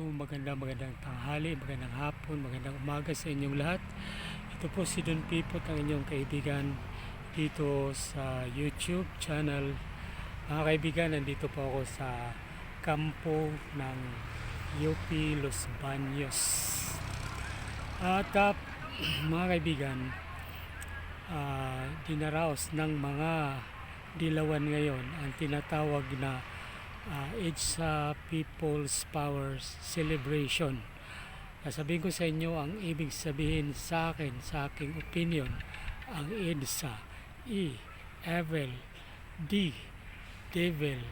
Hello, magandang magandang tanghali, magandang hapon, magandang umaga sa inyong lahat. Ito po si Don Pipot, ang inyong kaibigan dito sa YouTube channel. Mga kaibigan, nandito po ako sa kampo ng UP Los Baños. At ah, mga kaibigan, ah, dinaraos ng mga dilawan ngayon ang tinatawag na uh, EDSA People's Powers Celebration. Sasabihin ko sa inyo ang ibig sabihin sa akin, sa aking opinion, ang EDSA, E, Evil, D, Devil,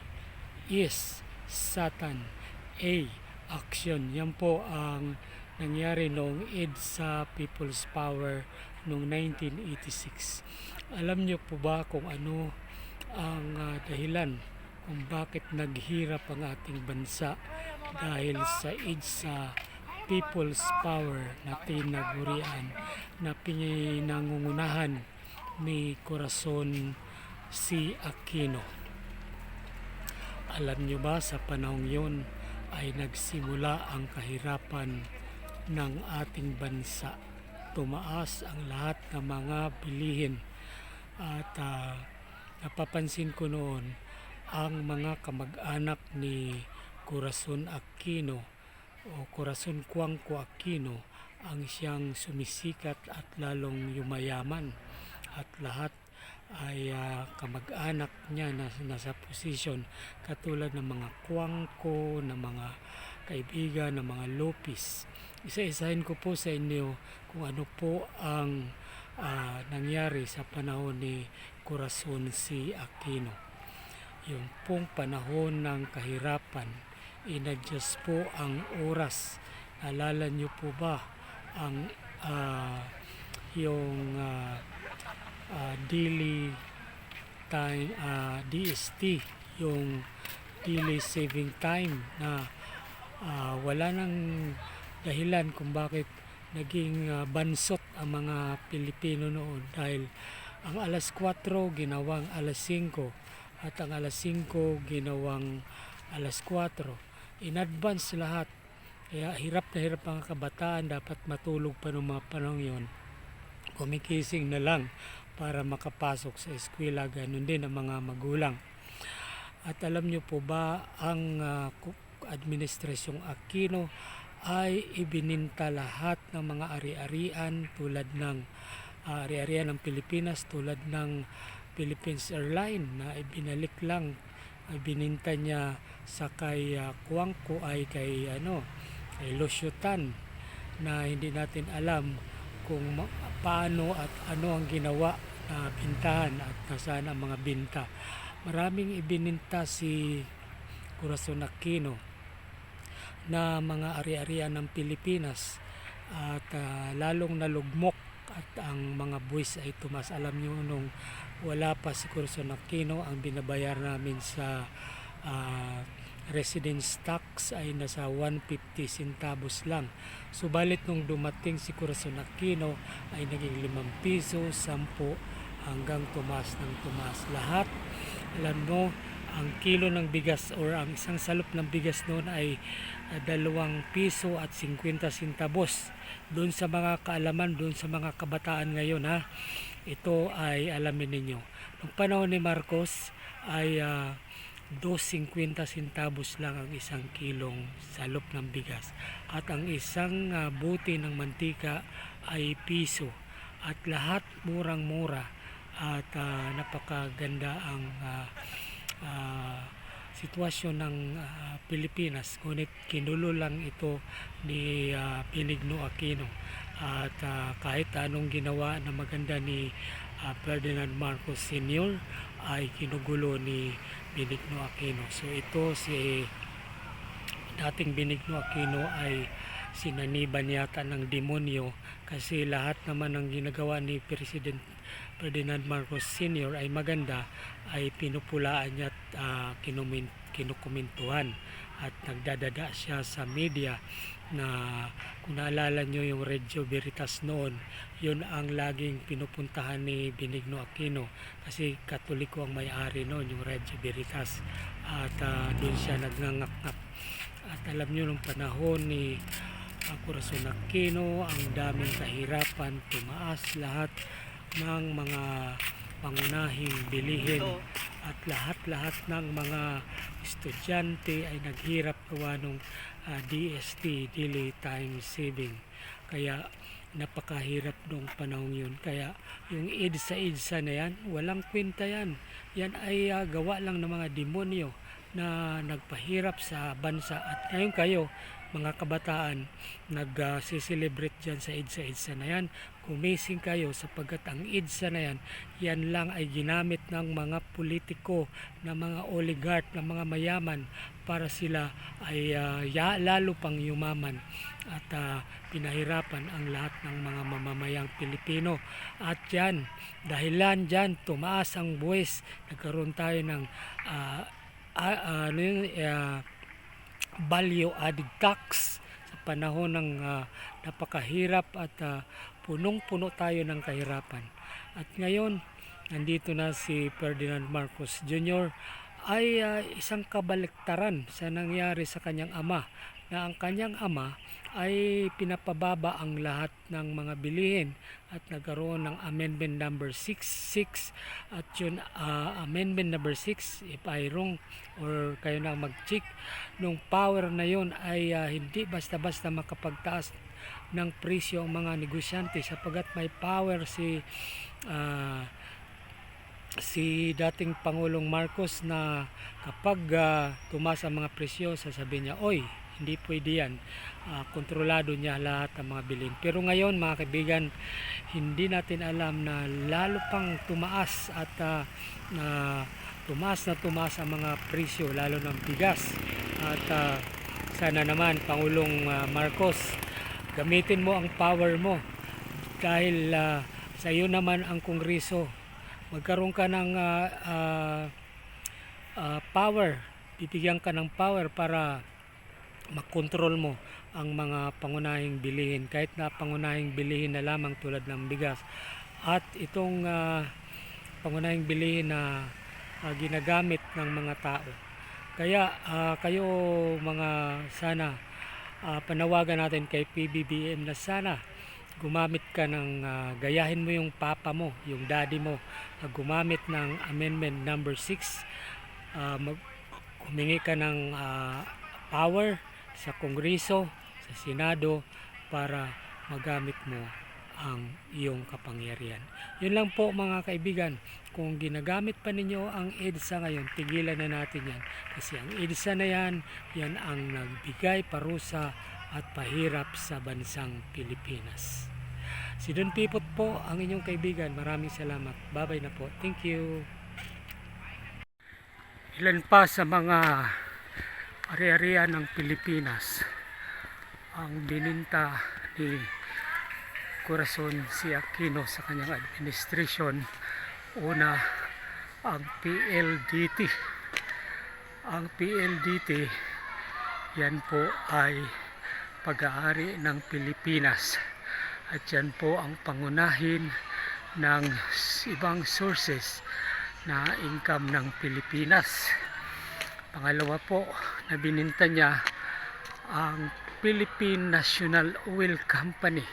is Satan, A, Action. Yan po ang nangyari noong EDSA People's Power noong 1986. Alam niyo po ba kung ano ang ah, dahilan kung bakit naghirap ang ating bansa dahil sa EDSA People's Power na tinagurian na pinangungunahan ni Corazon C. Aquino. Alam nyo ba sa panahong yon ay nagsimula ang kahirapan ng ating bansa. Tumaas ang lahat ng mga bilihin at ah, napapansin ko noon ang mga kamag-anak ni Corazon Aquino o Corazon Cuangco Aquino ang siyang sumisikat at lalong yumayaman at lahat ay ah, kamag-anak niya na nasa posisyon katulad ng mga Cuangco, ng mga kaibigan, ng mga Lopez. Isa-isahin ko po sa inyo kung ano po ang ah, nangyari sa panahon ni Corazon C. Aquino yung pong panahon ng kahirapan, inadyos po ang oras. Alala niyo po ba ang ah, yung ah, ah, daily time ah, DST, yung daily saving time na ah, wala nang dahilan kung bakit naging ah, bansot ang mga Pilipino noon dahil ang alas 4 ginawang alas 5 at ang alas 5 ginawang alas 4 in advance lahat. Kaya hirap na hirap ang kabataan dapat matulog pa ng mga panahon yon kumikising na lang para makapasok sa eskwela ganun din ang mga magulang. At alam nyo po ba ang ku- administrasyong Aquino ay ibininta lahat ng mga ari-arian tulad ng ah, ari-arian ng Pilipinas tulad ng Philippines Airline na ibinalik lang ay bininta niya sa kay uh, Kuangko ay kay ano kay Lusyutan na hindi natin alam kung paano at ano ang ginawa na bintahan at nasaan ang mga binta. Maraming ibininta si Corazon Aquino na mga ari-arian ng Pilipinas at ah, lalong nalugmok at ang mga buwis ay tumas. Alam nyo nung wala pa si Corazon Aquino ang binabayar namin sa ah, residence tax ay nasa 150 centavos lang. Subalit nung dumating si Corazon Aquino ay naging 5 piso, 10 hanggang tumaas ng tumaas. Lahat, alam mo, ang kilo ng bigas or ang isang salop ng bigas noon ay ah, dalawang piso at 50 centavos. Doon sa mga kaalaman, doon sa mga kabataan ngayon ha, ito ay alamin ninyo. Noong panahon ni Marcos ay ah, 2.50 centavos lang ang isang kilong salop ng bigas. At ang isang ah, buti ng mantika ay piso. At lahat murang-mura. At ah, napakaganda ang ah, ah, sitwasyon ng ah, Pilipinas. Ngunit kinulo lang ito ni ah, Benigno Aquino. At ah, kahit anong ginawa na maganda ni ah, Ferdinand Marcos Sr. ay kinugulo ni Benigno Aquino. So ito si dating Benigno Aquino ay sinaniban yata ng demonyo kasi lahat naman ng ginagawa ni President Ferdinand Marcos Sr. ay maganda ay pinupulaan niya at ah, kinumin- at nagdadada siya sa media na kung naalala nyo yung Radio Veritas noon yun ang laging pinupuntahan ni Benigno Aquino kasi katoliko ang may-ari noon yung Radio Veritas. At ah, doon siya nagnganganak At alam nyo nung panahon ni uh, Corazon Aquino, ang daming kahirapan, tumaas lahat ng mga pangunahing bilihin. At lahat-lahat ng mga estudyante ay naghirap gawa ng ah, DST, Daily Time Saving. Kaya napakahirap nung panahon yun. Kaya yung EDSA-EDSA na yan, walang kwenta yan. Yan ay ah, gawa lang ng mga demonyo na nagpahirap sa bansa. At ngayon kayo, mga kabataan, nag-celebrate dyan sa EDSA-EDSA na yan. Kumising kayo sapagkat ang EDSA na yan, yan lang ay ginamit ng mga politiko, ng mga oligarch, ng mga mayaman para sila ay ah, ya, lalo pang yumaman at ah, pinahirapan ang lahat ng mga mamamayang Pilipino. At yan, dahilan dyan, tumaas ang buwis, nagkaroon tayo ng ah, ah, ano yun, ah, value added tax sa panahon ng ah, napakahirap at ah, punong-puno tayo ng kahirapan. At ngayon, nandito na si Ferdinand Marcos Jr. ay ah, isang kabaliktaran sa nangyari sa kanyang ama na ang kanyang ama ay pinapababa ang lahat ng mga bilihin at nagkaroon ng amendment number 66 at yun ah, amendment number 6 if I wrong or kayo na mag-check nung power na yun ay ah, hindi basta-basta makapagtaas ng presyo ang mga negosyante sapagat may power si ah, si dating Pangulong Marcos na kapag ah, tumaas ang mga presyo, sasabihin niya, oy, hindi pwede yan. Ah, kontrolado niya lahat ng mga bilhin. Pero ngayon, mga kaibigan, hindi natin alam na lalo pang tumaas at ah, na tumaas na tumaas ang mga presyo, lalo ng bigas. At ah, sana naman, Pangulong ah, Marcos, gamitin mo ang power mo dahil ah, sa iyo naman ang kongreso magkaroon ka ng ah, ah, ah, power bibigyan ka ng power para makontrol mo ang mga pangunahing bilihin kahit na pangunahing bilihin na lamang tulad ng bigas. At itong ah, pangunahing bilihin na ah, ginagamit ng mga tao. Kaya ah, kayo mga sana ah, panawagan natin kay PBBM na sana gumamit ka ng ah, gayahin mo yung papa mo, yung daddy mo na gumamit ng amendment number 6 ah, mag, humingi ka ng ah, power sa kongreso, sa senado para magamit mo ang iyong kapangyarihan. Yun lang po mga kaibigan. Kung ginagamit pa ninyo ang EDSA ngayon, tigilan na natin yan. Kasi ang EDSA na yan, yan ang nagbigay parusa at pahirap sa bansang Pilipinas. Si Don Pipot po ang inyong kaibigan. Maraming salamat. Bye-bye na po. Thank you. Ilan pa sa mga ari-arian ng Pilipinas ang bininta ni Corazon si Aquino sa kanyang administration. Una, ang PLDT. Ang PLDT, yan po ay pag-aari ng Pilipinas. At yan po ang pangunahin ng ibang sources na income ng Pilipinas. Pangalawa po, na bininta niya ang Philippine National Oil Company.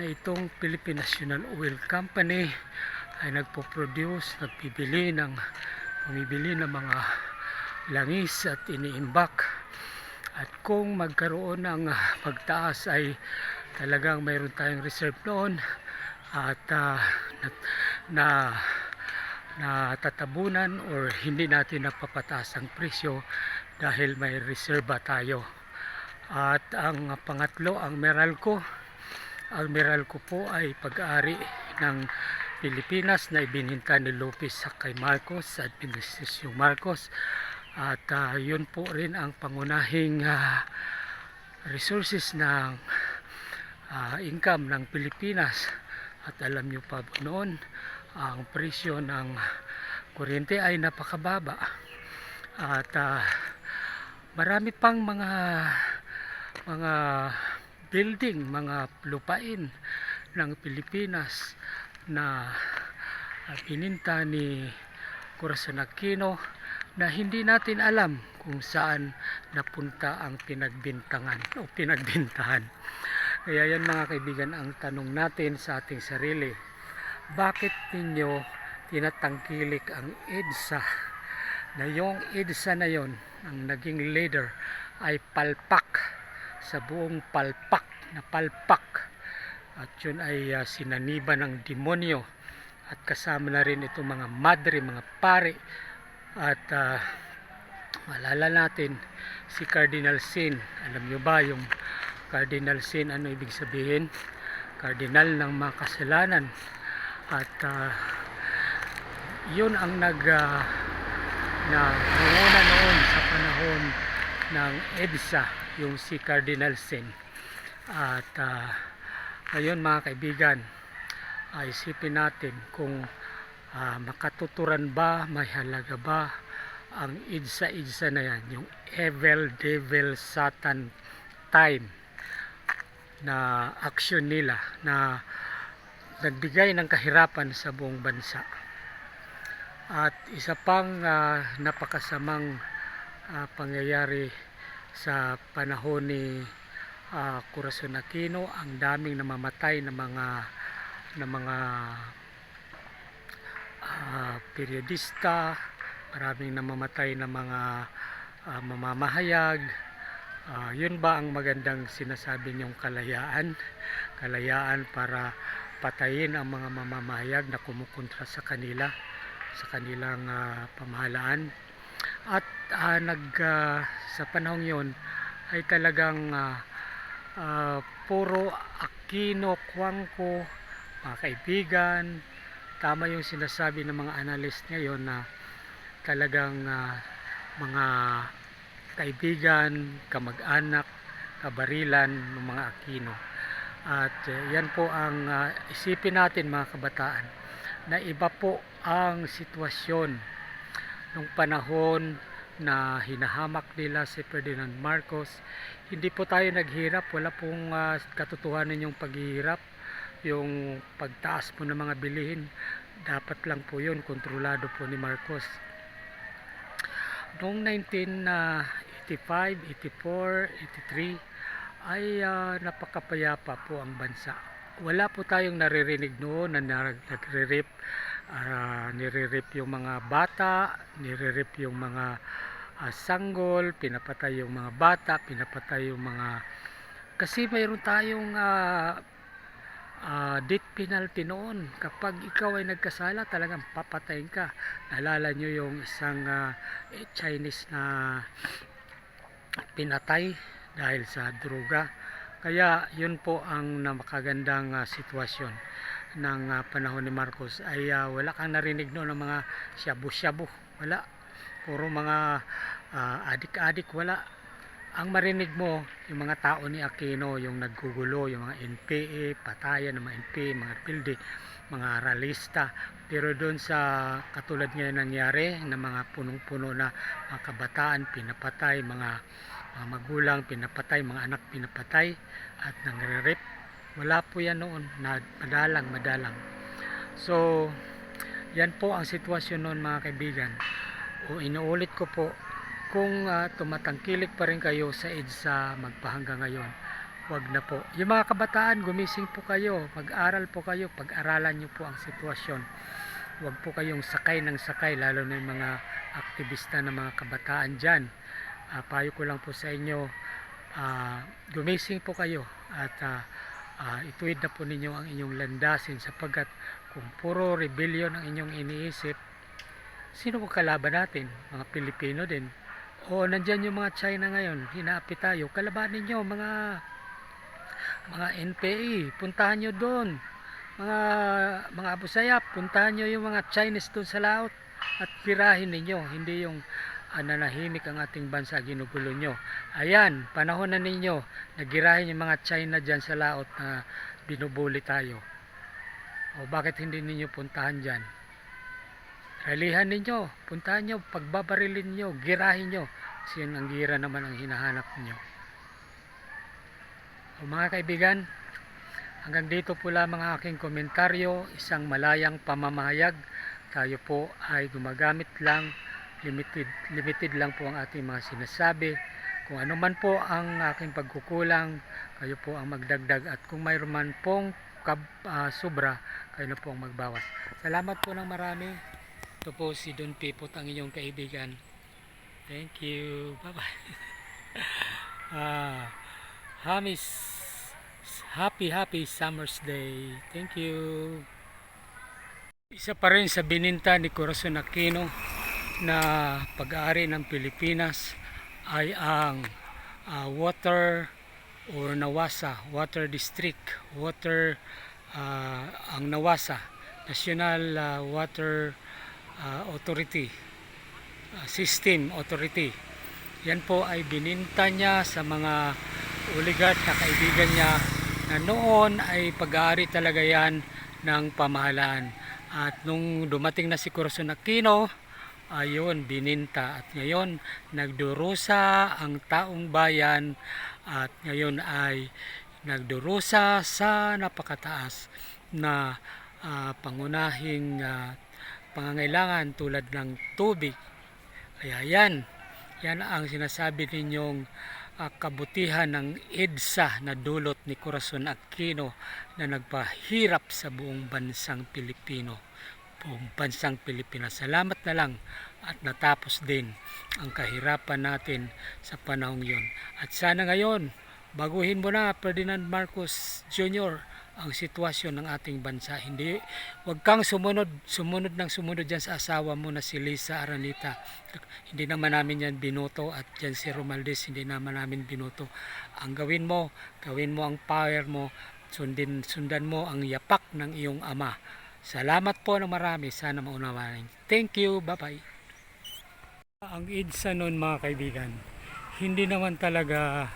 Na itong Philippine National Oil Company ay nagpo-produce, nagpibili ng bumibili ng mga langis at iniimbak. At kung magkaroon ng pagtaas ay talagang mayroon tayong reserve noon at ah, na, na natatabunan or hindi natin napapataas ang presyo dahil may reserba tayo. At ang pangatlo ang Meralco. Ang Meralco po ay pag-ari ng Pilipinas na ibininta ni Lopez sa kay Marcos sa Administrasyon Marcos. At ah, yun po rin ang pangunahing ah, resources ng ah, income ng Pilipinas. At alam nyo pa noon ang presyo ng kuryente ay napakababa. At ah, marami pang mga mga building, mga lupain ng Pilipinas na bininta ni Corazon Aquino na hindi natin alam kung saan napunta ang pinagbintangan o pinagbintahan. Kaya yan mga kaibigan ang tanong natin sa ating sarili. Bakit ninyo tinatangkilik ang EDSA na yung EDSA na yon ang naging leader ay palpak sa buong palpak na palpak. At yun ay uh, sinaniba ng demonyo at kasama na rin itong mga madre, mga pare. At uh, malala natin si Cardinal Sin. Alam nyo ba yung Cardinal Sin ano ibig sabihin? Cardinal ng mga kasalanan. At uh, yun ang nag uh, na nanguna noon sa panahon ng EDSA yung si Cardinal Sin at uh, ngayon mga kaibigan ay isipin natin kung uh, makatuturan ba may halaga ba ang EDSA-EDSA na yan yung Evil Devil Satan time na action nila na nagbigay ng kahirapan sa buong bansa at isa pang uh, napakasamang uh, pangyayari sa panahon ni uh, Corazon Aquino ang daming namamatay ng mga ng mga uh, periodista maraming namamatay ng mga uh, mamamahayag. Uh, yun ba ang magandang sinasabi niyong kalayaan? Kalayaan para patayin ang mga mamamahayag na kumukontra sa kanila sa kanilang uh, pamahalaan. At uh, nag uh, sa panahong yon ay talagang uh, uh, puro Aquino, Cuangco, mga kaibigan. Tama yung sinasabi ng mga analyst ngayon na talagang uh, mga kaibigan, kamag-anak, kabarilan ng mga Aquino. At uh, yan po ang uh, isipin natin mga kabataan na iba po ang sitwasyon nung panahon na hinahamak nila si Ferdinand Marcos. Hindi po tayo naghirap, wala pong uh, katotohanan yung paghihirap, yung pagtaas po ng mga bilihin. Dapat lang po yun, kontrolado po ni Marcos. Noong 1985, 84, 83 ay uh, napakapayapa po ang bansa. Wala po tayong naririnig noon na nagre-rip uh, nire-rip yung mga bata, nire-rip yung mga uh, sanggol, pinapatay yung mga bata, pinapatay yung mga kasi mayroon tayong uh, uh, death penalty noon. Kapag ikaw ay nagkasala, talagang papatayin ka. Nalala nyo yung isang uh, Chinese na pinatay dahil sa droga. Kaya yun po ang namakagandang uh, sitwasyon ng uh, panahon ni Marcos ay uh, wala kang narinig noon ng mga shabu-shabu. Wala. Puro mga uh, adik-adik. Wala. Ang marinig mo yung mga tao ni Aquino yung naggugulo yung mga NPA patayan ng mga NPA mga pilde mga ralista. Pero doon sa katulad ngayon nangyari na mga punong-puno na mga kabataan pinapatay mga, mga magulang pinapatay mga anak pinapatay at nangre-rape wala po yan noon. Na madalang madalang. So yan po ang sitwasyon noon mga kaibigan. O inuulit ko po kung uh, tumatangkilik pa rin kayo sa EDSA magpahangga ngayon wag na po. Yung mga kabataan gumising po kayo mag-aral po kayo pag-aralan nyo po ang sitwasyon. Wag po kayong sakay ng sakay lalo na yung mga aktivista ng mga kabataan dyan. Uh, payo ko lang po sa inyo uh, gumising po kayo at uh, uh, ituwid na po ninyo ang inyong landasin sapagkat kung puro rebellion ang inyong iniisip sino po kalaban natin? Mga Pilipino din. O nandyan yung mga China ngayon. Hinaapi tayo. Kalabanin nyo mga mga NPA puntahan nyo doon. Mga mga Abu Sayyaf puntahan nyo yung mga Chinese doon sa laot at pirahin ninyo. Hindi yung nanahimik ang ating bansa ginugulo nyo. Ayan panahon na ninyo nagirahin yung mga China dyan sa laot na binubuli tayo. O bakit hindi ninyo puntahan dyan? Ralihan ninyo puntahan nyo pagbabarilin nyo girahin nyo. Kasi yun ang gira naman ang hinahanap nyo. O mga kaibigan hanggang dito po lamang ang aking komentaryo. Isang malayang pamamahayag. Tayo po ay gumagamit lang limited, limited lang po ang ating mga sinasabi. Kung ano man po ang aking pagkukulang, kayo po ang magdagdag at kung mayroon man pong kab, ah, sobra, kayo na po ang magbawas. Salamat po ng marami. Ito po si Don Pipot, ang inyong kaibigan. Thank you. Bye-bye. ah, Hamis, happy, happy Summer's Day. Thank you. Isa pa rin sa bininta ni Corazon Aquino na pag-aari ng Pilipinas ay ang ah, water or Nawasa Water District water ah, ang Nawasa National ah, Water ah, Authority ah, System Authority. Yan po ay bininta niya sa mga oligarch na kaibigan niya na noon ay pag-aari talaga yan ng pamahalaan. At nung dumating na si Corazon Aquino ayun bininta. At ngayon nagdurusa ang taong bayan at ngayon ay nagdurusa sa napakataas na ah, pangunahing ah, pangangailangan tulad ng tubig. Kaya yan yan ang sinasabi ninyong ah, kabutihan ng EDSA na dulot ni Corazon Aquino na nagpahirap sa buong bansang Pilipino buong bansang Pilipinas. Salamat na lang at natapos din ang kahirapan natin sa panahong yon. At sana ngayon, baguhin mo na Ferdinand Marcos Jr. ang sitwasyon ng ating bansa. Hindi, wag kang sumunod, sumunod ng sumunod dyan sa asawa mo na si Lisa Aranita. Hindi naman namin yan binoto at dyan si Romaldes hindi naman namin binoto. Ang gawin mo, gawin mo ang power mo, sundin, sundan mo ang yapak ng iyong ama. Salamat po ng marami. Sana maunawain. Thank you. Bye-bye. Ang EDSA noon mga kaibigan, hindi naman talaga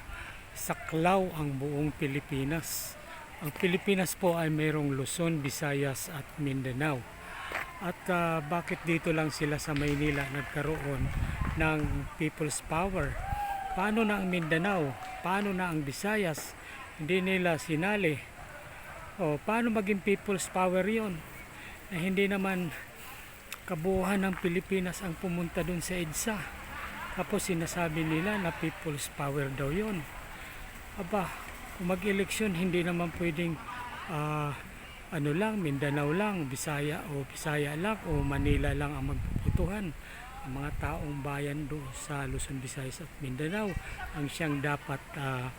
saklaw ang buong Pilipinas. Ang Pilipinas po ay mayroong Luzon, Visayas at Mindanao. At ah, bakit dito lang sila sa Maynila nagkaroon ng People's Power? Paano na ang Mindanao? Paano na ang Visayas? Hindi nila sinali. O, paano maging People's Power yon? Na hindi naman kabuuhan ng Pilipinas ang pumunta dun sa EDSA. Tapos sinasabi nila na People's Power daw yon. Aba, kung mag-eleksyon, hindi naman pwedeng ah, ano lang, Mindanao lang, Bisaya o Bisaya lang o Manila lang ang magpuputuhan. Ang mga taong bayan do sa Luzon, Visayas at Mindanao ang siyang dapat ah,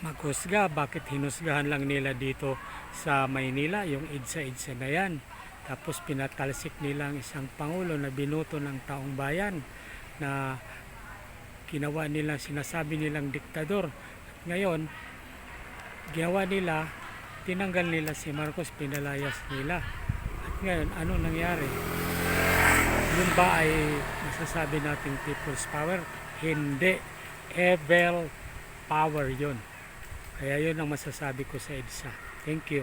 maghusga. Bakit hinusgahan lang nila dito sa Maynila, yung EDSA-EDSA na yan. Tapos pinatalsik nila ang isang pangulo na binuto ng taong bayan na ginawa nilang sinasabi nilang diktador. Ngayon, ginawa nila, tinanggal nila si Marcos, pinalayas nila. At ngayon, ano nangyari? Yun ba ay masasabi nating people's power? Hindi. Evil power yun. Kaya yun ang masasabi ko sa EDSA. Thank you.